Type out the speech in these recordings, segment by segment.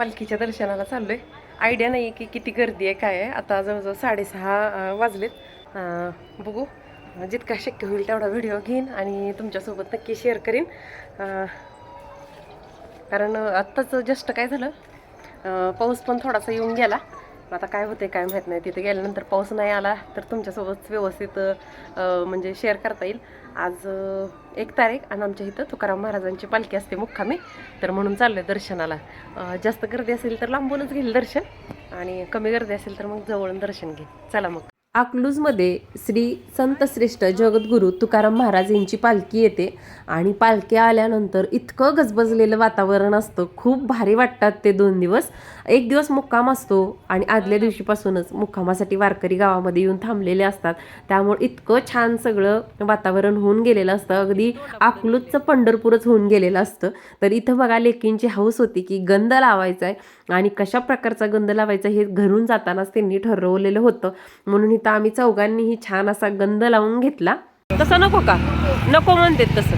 पालखीच्या दर्शनाला चाललोय. आयडिया नाही आहे की किती गर्दी आहे काय आहे. आता जवळजवळ साडेसहा वाजलेत. बघू. जितका शक्य होईल तेवढा व्हिडिओ घेईन आणि तुमच्यासोबत नक्की शेअर करीन. कारण आत्ताच जस्ट काय झालं? पाऊस पण थोडासा येऊन गेला. आता काय होते काय माहीत नाही. तिथे गेल्यानंतर पाऊस नाही आला तर तुमच्यासोबत व्यवस्थित म्हणजे शेअर करता येईल. आज एक तारीख आणि आमच्या इथं तुकाराम महाराजांची पालखी असते मुक्कामी. तर म्हणून चाललोय दर्शनाला. जास्त गर्दी असेल तर लांबूनच घेईल दर्शन आणि कमी गर्दी असेल तर मग जवळून दर्शन घेईल चला मग. अकलूजमध्ये श्री संत श्रेष्ठ जगद्गुरू तुकाराम महाराज यांची पालखी येते आणि पालखी आल्यानंतर इतकं गजबजलेलं वातावरण असतं. खूप भारी वाटतात ते दोन दिवस. एक दिवस मुक्काम असतो आणि आदल्या दिवशीपासूनच मुक्कामासाठी वारकरी गावामध्ये येऊन थांबलेले असतात. त्यामुळे इतकं छान सगळं वातावरण होऊन गेलेलं असतं. अगदी अकलूजचं पंढरपूरच होऊन गेलेलं असतं. तर इथं बघा लेकींची हौस होती की गंध लावायचा आहे आणि कशा प्रकारचा गंध लावायचा हे घरून जातानाच त्यांनी ठरवलेलं होतं. म्हणून इथं आम्ही चौघांनीही छान असा गंध लावून घेतला. तसं नको का? नको म्हणते तसं.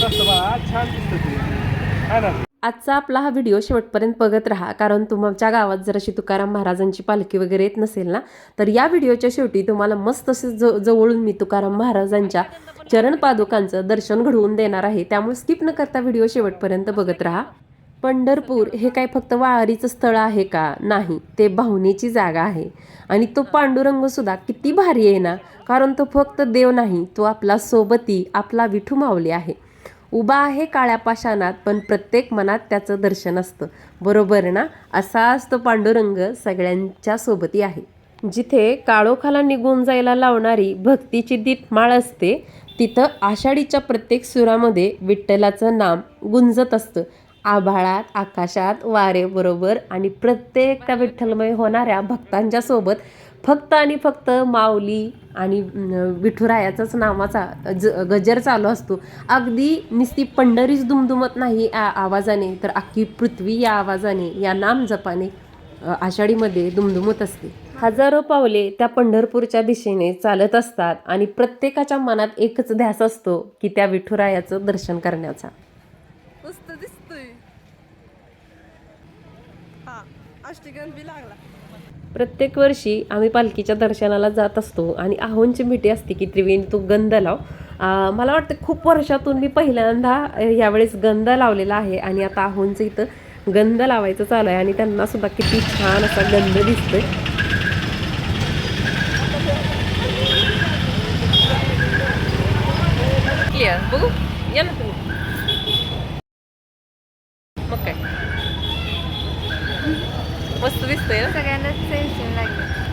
छान ते ना आजचा आपला हा व्हिडिओ शेवटपर्यंत बघत राहा कारण तुमच्या गावात जर अशी तुकाराम महाराजांची पालखी वगैरे येत नसेल ना तर या व्हिडिओच्या शेवटी तुम्हाला मस्त असे ज जवळून मी तुकाराम महाराजांच्या चरण पादुकांचं दर्शन घडवून देणार आहे. त्यामुळे स्किप न करता व्हिडिओ शेवटपर्यंत बघत राहा. पंढरपूर हे काय फक्त वाळारीचं स्थळ आहे का? नाही ते भावनेची जागा आहे. आणि तो पांडुरंगसुद्धा किती भारी आहे ना कारण तो फक्त देव नाही तो आपला सोबती आपला विठू मावली आहे. उभा आहे काळ्या पाषाणात पण प्रत्येक मनात त्याचं दर्शन असतं. बरोबर ना? असाच तो पांडुरंग सगळ्यांच्या सोबती आहे. जिथे काळोखाला निघून जायला लावणारी भक्तीची दीपमाळ असते तिथं आषाढीच्या प्रत्येक सुरामध्ये विठ्ठलाचं नाम गुंजत असतं. आभाळात आकाशात वारेबरोबर आणि प्रत्येक त्या विठ्ठलमय होणाऱ्या भक्तांच्या सोबत फक्त आणि फक्त माऊली आणि विठुरायाचाच नावाचा ज गजर चालू असतो. अगदी निस्ती पंढरीच दुमदुमत नाही या आवाजाने तर अख्खी पृथ्वी या आवाजाने या नाम जपाने आषाढीमध्ये दुमदुमत असते. हजारो पावले त्या पंढरपूरच्या दिशेने चालत असतात आणि प्रत्येकाच्या मनात एकच ध्यास असतो की त्या विठुरायाचं दर्शन करण्याचा. मस्त दिसतोय. अष्टगंध बी लागला. प्रत्येक वर्षी आम्ही पालखीच्या दर्शनाला जात असतो आणि आहोंची मिठी असते की त्रिवेणी तो गंध लाव. आ, मला वाटतं खूप वर्षातून मी पहिल्यांदा यावेळेस गंध लावलेला आहे आणि आता आहोंचं इथं गंध लावायचं चालू आहे आणि त्यांना सुद्धा किती छान असा गंध दिसतोय. क्लिअर बघू. या ना तुम्ही. दिसतंय ना सगळ्यांनाच टेन्शन लागलं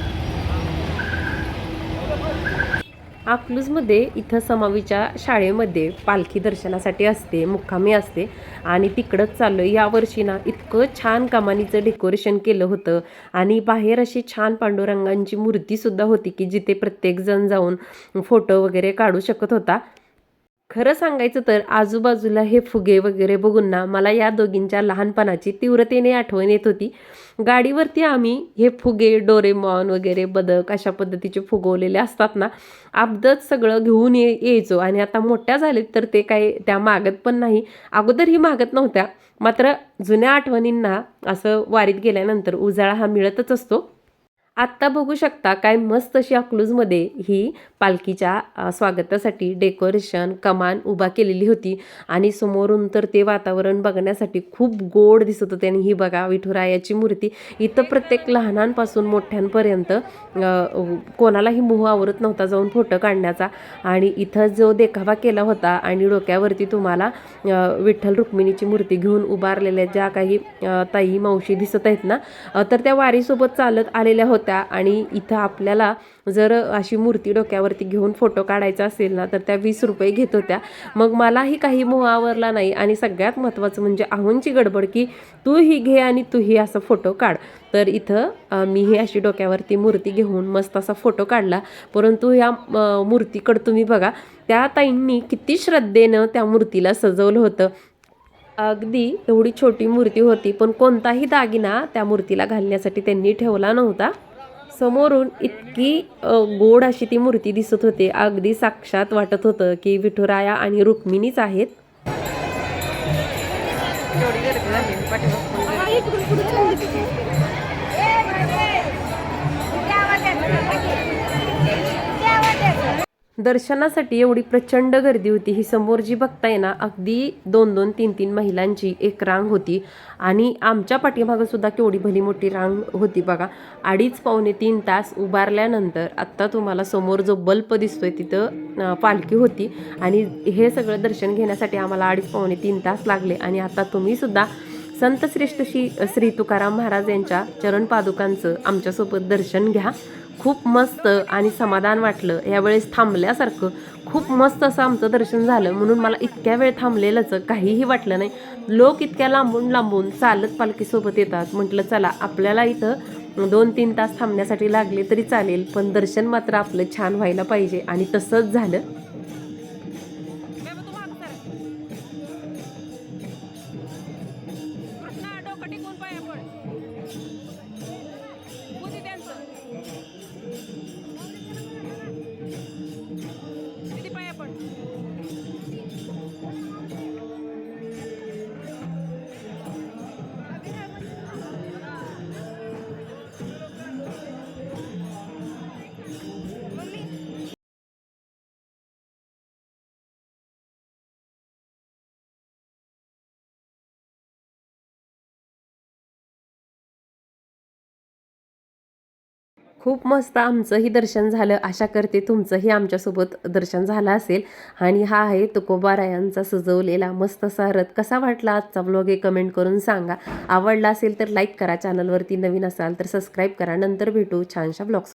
अकलूजमध्ये इथं समावीच्या शाळेमध्ये पालखी दर्शनासाठी असते मुक्कामी असते आणि तिकडंच चाललो या वर्षी ना इतकं छान कमानीचं डेकोरेशन केलं होतं आणि बाहेर अशी छान पांडुरंगांची मूर्तीसुद्धा होती की जिथे प्रत्येकजण जाऊन फोटो वगैरे काढू शकत होता. खरं सांगायचं तर आजूबाजूला हे फुगे वगैरे बघून ना मला या दोघींच्या लहानपणाची तीव्रतेने आठवण येत होती. गाडीवरती आम्ही हे फुगे डोरेमॉन वगैरे बदक अशा पद्धतीचे फुगवलेले असतात ना अब्दत सगळं घेऊन ये यायचो. आणि आता मोठ्या झालेत तर ते काही त्या मागत पण नाही. अगोदर ही मागत नव्हत्या मात्र जुन्या आठवणींना असं वारीत गेल्यानंतर उजाळा हा मिळतच असतो. आत्ता बघू शकता काय मस्त अशी अकलूजमध्ये ही पालखीच्या स्वागतासाठी डेकोरेशन कमान उभा केलेली होती. आणि समोरून तर ते वातावरण बघण्यासाठी खूप गोड दिसत होते. आणि ही बघा विठुरायाची मूर्ती. इथं प्रत्येक लहानांपासून मोठ्यांपर्यंत कोणालाही मोह आवरत नव्हता जाऊन फोटो काढण्याचा. आणि इथं जो देखावा केला होता आणि डोक्यावरती तुम्हाला विठ्ठल रुक्मिणीची मूर्ती घेऊन उभारलेल्या ज्या काही ताई मावशी दिसत आहेत ना तर त्या वारीसोबत चालत आलेल्या होत्या. आणि इथं आपल्याला जर अशी मूर्ती डोक्यावरती घेऊन फोटो काढायचा असेल ना तर त्या वीस रुपये घेत होत्या. मग मलाही काही मोह आवरला नाही आणि सगळ्यात महत्त्वाचं म्हणजे आहूंची गडबड की तू ही घे आणि तू ही असा फोटो काढ. तर इथं मी ही अशी डोक्यावरती मूर्ती घेऊन मस्त असा फोटो काढला. परंतु ह्या मूर्तीकडं तुम्ही बघा त्या ताईंनी किती श्रद्धेनं त्या मूर्तीला सजवलं होतं. अगदी एवढी छोटी मूर्ती होती पण कोणताही दागिना त्या मूर्तीला घालण्यासाठी त्यांनी ठेवला नव्हता. समोरून इतकी गोड अशी ती मूर्ती दिसत होते. अगदी साक्षात वाटत होतं की विठुराया आणि रुक्मिणीच आहेत. दर्शनासाठी एवढी प्रचंड गर्दी होती. ही समोर जी बघताय ना अगदी दोन दोन तीन तीन महिलांची एक रांग होती. आणि आमच्या पाठीमागं सुद्धा केवढी भली मोठी रांग होती बघा. अडीच पावणे तीन तास उभारल्यानंतर आत्ता तुम्हाला समोर जो बल्ब दिसतोय तिथं पालखी होती. आणि हे सगळं दर्शन घेण्यासाठी आम्हाला अडीच पावणे तीन तास लागले. आणि आता तुम्ही सुद्धा संत श्रेष्ठ श्री श्री तुकाराम महाराज यांच्या चरण पादुकांचं आमच्यासोबत दर्शन घ्या. खूप मस्त आणि समाधान वाटलं. यावेळेस थांबल्यासारखं खूप मस्त असं आमचं दर्शन झालं. म्हणून मला इतक्या वेळ थांबलेलंच काहीही वाटलं नाही. लोक इतक्या लांबून लांबून चालत पालखीसोबत येतात. म्हटलं चला आपल्याला इथं दोन तीन तास थांबण्यासाठी लागले तरी चालेल पण दर्शन मात्र आपलं छान व्हायला पाहिजे. आणि तसंच झालं. खूप मस्त आमचंही दर्शन झालं. आशा करते तुमचंही आमच्यासोबत दर्शन झालं असेल. आणि हा आहे तुकोबारायांचा सजवलेला मस्त असा रथ. कसा वाटला आजचा ब्लॉग हे कमेंट करून सांगा. आवडला असेल तर लाईक करा. चॅनलवरती नवीन असाल तर सबस्क्राईब करा. नंतर भेटू छानशा ब्लॉग्स